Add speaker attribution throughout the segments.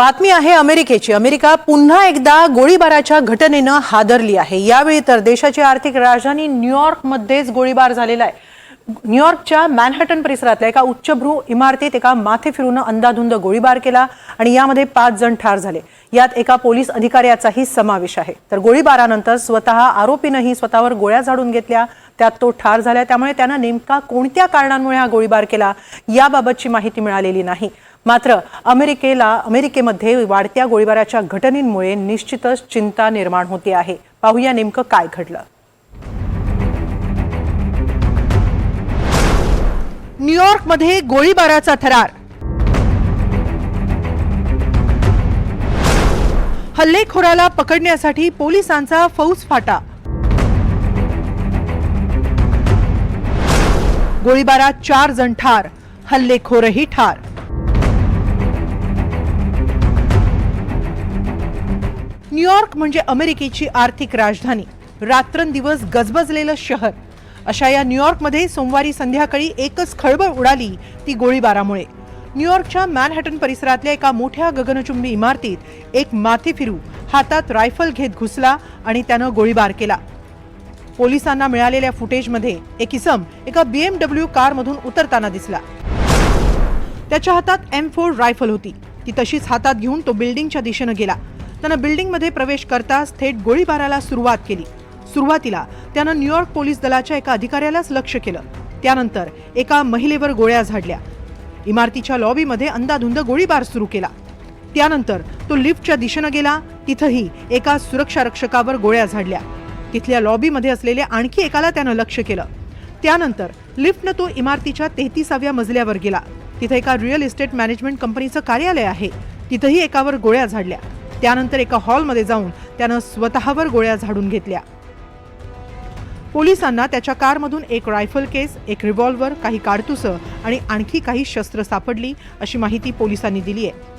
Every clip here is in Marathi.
Speaker 1: बातमी आहे अमेरिकेची. अमेरिका पुन्हा एकदा गोळीबाराच्या घटनेनं हादरली आहे. यावेळी तर देशाची आर्थिक राजधानी न्यूयॉर्कमध्येच गोळीबार झालेला आहे. न्यूयॉर्कच्या मॅनहॅटन परिसरातल्या एका उच्चभ्रू इमारतीत एका माथे फिरून अंदाधुंद गोळीबार केला आणि यामध्ये पाच जण ठार झाले. यात एका पोलीस अधिकाऱ्याचाही समावेश आहे. तर गोळीबारानंतर स्वतः आरोपीनंही स्वतःवर गोळ्या झाडून घेतल्या. त्यात तो ठार झाला. त्यामुळे त्यानं नेमका कोणत्या कारणांमुळे हा गोळीबार केला? याबाबतची माहिती मिळालेली नाही. मात्र अमेरिकेला अमेरिकेमध्ये वाढत्या गोळीबाराच्या घटनेमुळे निश्चितच चिंता निर्माण होते आहे. पाहूया नेमकं काय घडलं. न्यूयॉर्कमध्ये गोळीबाराचा थरार. हल्लेखोराला पकडण्यासाठी पोलिसांचा फौज फाटा. गोळीबारात चार जण ठार हल्लेखोरही ठार. न्यूयॉर्क म्हणजे अमेरिकेची आर्थिक राजधानी. रात्रंदिवस गजबजलेलं शहर. अशा या न्यूयॉर्कमध्ये सोमवारी संध्याकाळी एकच खळबळ उडाली ती गोळीबारामुळे. न्यूयॉर्कच्या मॅनहॅटन परिसरातल्या एका मोठ्या गगनचुंबी इमारतीत एक माथेफिरू हातात रायफल घेत घुसला आणि त्यानं गोळीबार केला. पोलिसांना मिळालेल्या फुटेजमध्ये एक इसम एका बीएमडब्ल्यू कारमधून उतरताना दिसला. त्याच्या हातात एम फोर रायफल होती. ती तशीच हातात घेऊन तो बिल्डिंगच्या दिशेनं गेला. त्यानं बिल्डिंगमध्ये प्रवेश करताच थेट गोळीबाराला सुरुवात केली. सुरुवातीला त्यानं न्यूयॉर्क पोलीस दलाच्या एका अधिकाऱ्यालाच लक्ष केलं. त्यानंतर एका महिलेवर गोळ्या झाडल्या. इमारतीच्या लॉबीमध्ये अंदाधुंद गोळीबार सुरू केला. त्यानंतर तो लिफ्टच्या दिशेनं गेला. तिथंही एका सुरक्षा रक्षकावर गोळ्या झाडल्या. तिथल्या लॉबीमध्ये असलेल्या आणखी एकाला त्यानं लक्ष केलं. त्यानंतर लिफ्टनं तो इमारतीच्या तेहतीसाव्या मजल्यावर गेला. तिथे एका रिअल इस्टेट मॅनेजमेंट कंपनीचं कार्यालय आहे. तिथंही एकावर गोळ्या झाडल्या. त्यानंतर एका हॉलमध्ये जाऊन त्यानं स्वतःवर गोळ्या झाडून घेतल्या. पोलिसांना त्याच्या कारमधून एक रायफल केस एक रिव्हॉल्वर काही काडतुसं आणि आणखी काही शस्त्र सापडली अशी माहिती पोलिसांनी दिली आहे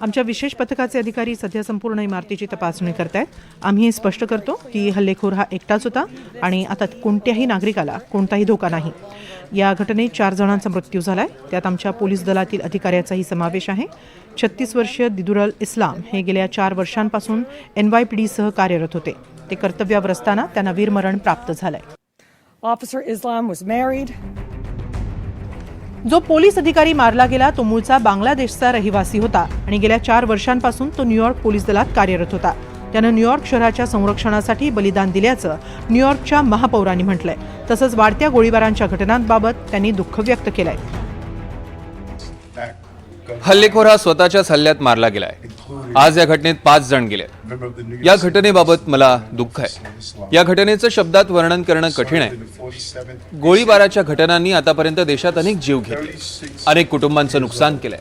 Speaker 1: आमच्या विशेष पथकाचे अधिकारी सध्या संपूर्ण इमारतीची तपासणी करतायत. आम्ही हे स्पष्ट करतो की हल्लेखोर हा एकटाच होता आणि आता कोणत्याही नागरिकाला कोणताही धोका नाही. या घटनेत चार जणांचा मृत्यू झालाय. त्यात आमच्या पोलीस दलातील अधिकाऱ्याचाही समावेश आहे. छत्तीस वर्षीय दिदुरल इस्लाम हे गेल्या चार वर्षांपासून एन वाय पी डीसह कार्यरत होते. ते कर्तव्यावर असताना त्यांना वीरमरण प्राप्त झालंय.
Speaker 2: Officer Islam was married.
Speaker 1: जो पोलीस अधिकारी मारला गेला तो मूळचा बांगलादेशचा रहिवासी होता आणि गेल्या चार वर्षांपासून तो न्यूयॉर्क पोलीस दलात कार्यरत होता. त्यानं न्यूयॉर्क शहराच्या संरक्षणासाठी बलिदान दिल्याचं न्यूयॉर्कच्या महापौरांनी म्हटलंय. तसंच वाढत्या गोळीबारांच्या घटनांबाबत त्यांनी दुःख व्यक्त केलंय.
Speaker 3: हल्लेखोर हा स्वतःच्याच हल्ल्यात मारला गेलाय. आज या घटनेत पाच जण गेले. या घटनेबाबत मला दुःख आहे. या घटनेचं शब्दात वर्णन करणं कठीण आहे. गोळीबाराच्या घटनांनी आतापर्यंत देशात अनेक जीव घेतले. अनेक कुटुंबांचं नुकसान केलंय.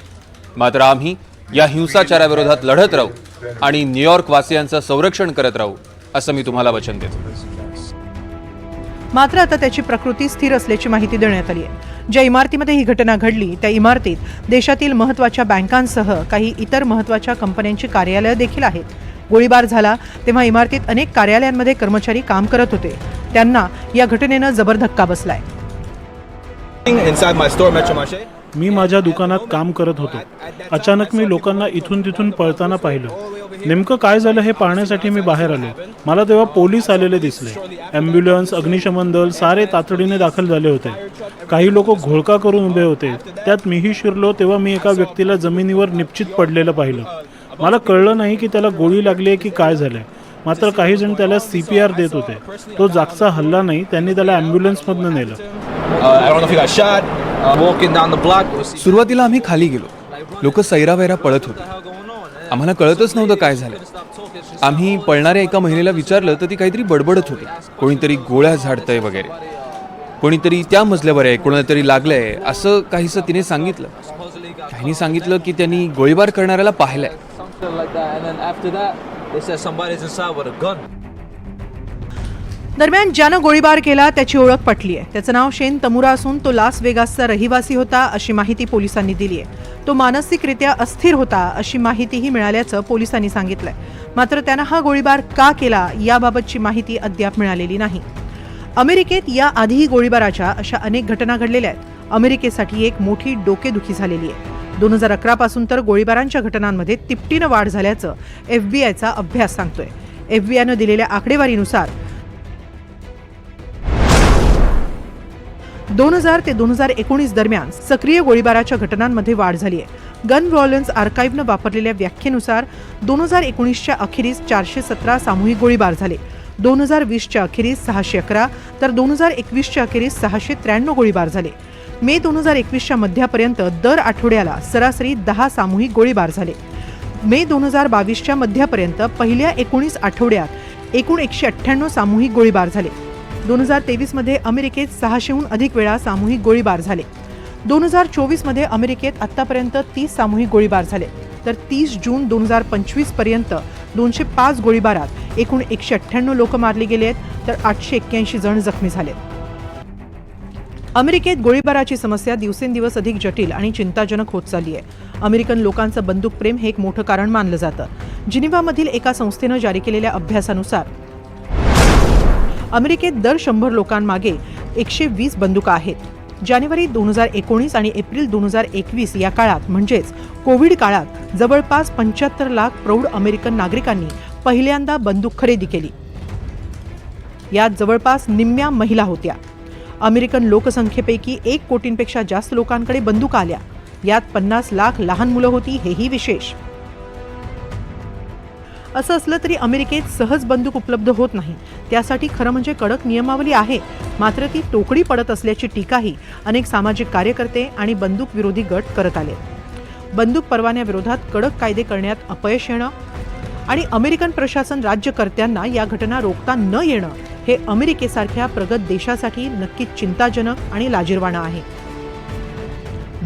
Speaker 3: मात्र आम्ही या हिंसाचाराविरोधात लढत राहू आणि न्यूयॉर्क वासियांचं संरक्षण करत राहू असं मी तुम्हाला वचन देतो.
Speaker 1: मात्र आता त्याची प्रकृती स्थिर असल्याची माहिती देण्यात आली आहे. ज्या इमारतीमध्ये ही घटना घडली त्या इमारतीत देशातील महत्त्वाच्या बँकांसह काही इतर महत्त्वाच्या कंपन्यांची कार्यालयं देखील आहेत. गोळीबार झाला तेव्हा इमारतीत अनेक कार्यालयांमध्ये कर्मचारी काम करत होते. त्यांना या घटनेनं जबर धक्का बसलाय.
Speaker 4: मी माझ्या दुकानात काम करत होतो. अचानक मी लोकांना इथून तिथून पळताना पाहिलं. नेमकं काय झालं हे पाहण्यासाठी मी बाहेर आलो. मला तेव्हा पोलीस आलेले दिसले. ॲम्ब्युलन्स अग्निशमन दल सारे तातडीने दाखल झाले होते. काही लोक घोळका करून उभे होते. त्यात मीही शिरलो तेव्हा मी एका व्यक्तीला जमिनीवर निश्चित पडलेलं पाहिलं. मला कळलं नाही की त्याला गोळी लागली आहे की काय झालंय. मात्र काही जण त्याला सी पी आर देत होते. तो जागचा हल्ला नाही त्यांनी त्याला ॲम्ब्युलन्समधनं नेलं.
Speaker 5: Uh. Uh,
Speaker 3: सुरुवातीला आम्ही खाली गेलो. लोक सैरावैरा पळत होते. आम्हाला कळतच नव्हतं काय झालं. आम्ही पळणाऱ्या एका महिलेला विचारलं तर ती काहीतरी बडबडत होती. कोणीतरी गोळ्या झाडतंय वगैरे. कोणीतरी त्या मजल्यावर आहे कोणातरी लागलंय असं काहीसं तिने सांगितलं. काहींनी सांगितलं की त्यांनी गोळीबार करणाऱ्याला पाहिलंय.
Speaker 1: दरम्यान ज्यानं गोळीबार केला त्याची ओळख पटली आहे त्याचं नाव शेन तमुरा असून तो लास वेगासचा रहिवासी होता अशी माहिती पोलिसांनी दिली आहे तो मानसिकरित्या अस्थिर होता अशी माहितीही मिळाल्याचं पोलिसांनी सांगितलंय. मात्र त्यानं हा गोळीबार का केला याबाबतची माहिती अद्याप मिळालेली नाही. अमेरिकेत या आधीही गोळीबाराच्या अशा अनेक घटना घडलेल्या आहेत. अमेरिकेसाठी एक मोठी डोकेदुखी झालेली आहे. दोन हजार अकरा पासून तर गोळीबारांच्या घटनांमध्ये तिपटीनं वाढ झाल्याचं एफबीआयचा अभ्यास सांगतोय. एफबीआयनं दिलेल्या आकडेवारीनुसार दोन हजार ते दोन हजार एकोणीस दरम्यान सक्रिय गोळीबाराच्या घटनांमध्ये वाढ झाली आहे. गन व्हायलन्स आर्काईव्हनं वापरलेल्या व्याख्येनुसार दोन हजार एकोणीसच्या अखेरीस चारशे सतरा सामूहिक गोळीबार झाले. दोन हजार वीसच्या अखेरीस सहाशे अकरा तर दोन हजार एकवीसच्या अखेरीस सहाशे त्र्याण्णव गोळीबार झाले. मे दोन हजार एकवीसच्या मध्यापर्यंत दर आठवड्याला सरासरी दहा सामूहिक गोळीबार झाले. मे दोन हजार बावीसच्या मध्यापर्यंत पहिल्या एकोणीस आठवड्यात एकूण एकशे अठ्ठ्याण्णव सामूहिक गोळीबार झाले. दोन हजार तेवीसमध्ये अमेरिकेत सहाशेहून अधिक वेळा सामूहिक गोळीबार झाले. दोन हजार चोवीसमध्ये अमेरिकेत आत्तापर्यंत तीस सामूहिक गोळीबार झाले. तर तीस जून दोन हजार पंचवीसपर्यंत दोनशे पाच गोळीबारात एकूण एकशे अठ्ठ्याण्णव लोक मारले गेले आहेत तर आठशे एक्क्याऐंशी जण जखमी झाले. अमेरिकेत गोळीबाराची समस्या दिवसेंदिवस अधिक जटिल आणि चिंताजनक होत चालली आहे. अमेरिकन लोकांचं बंदूक प्रेम हे एक मोठं कारण मानलं जातं. जिनिव्हामधील एका संस्थेनं जारी केलेल्या अभ्यासानुसार अमेरिकेत दर शंभर लोकांमागे एकशे वीस बंदुका आहेत. जानेवारी दोन हजार एकोणीस आणि एप्रिल दोन हजार एकवीस या काळात म्हणजेच कोविड काळात जवळपास पंच्याहत्तर लाख प्रौढ अमेरिकन नागरिकांनी पहिल्यांदा बंदूक खरेदी केली. यात जवळपास निम्म्या महिला होत्या. अमेरिकन लोकसंख्येपैकी एक कोटींपेक्षा जास्त लोकांकडे बंदूक आल्या. यात पन्नास लाख लहान मुलं होती हेही विशेष. असं असलं तरी अमेरिकेत सहज बंदूक उपलब्ध होत नाही. त्यासाठी खरं म्हणजे कडक नियमावली आहे. मात्र ती टोकडी पडत असल्याची टीकाही अनेक सामाजिक कार्यकर्ते आणि बंदूक विरोधी गट करत आले. बंदूक परवान्याविरोधात कडक कायदे करण्यात अपयश येणं आणि अमेरिकन प्रशासन राज्यकर्त्यांना या घटना रोखता न येणं हे अमेरिकेसारख्या प्रगत देशासाठी नक्कीच चिंताजनक आणि लाजिरवाणं आहे.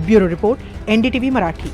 Speaker 1: Bureau report NDTV Marathi.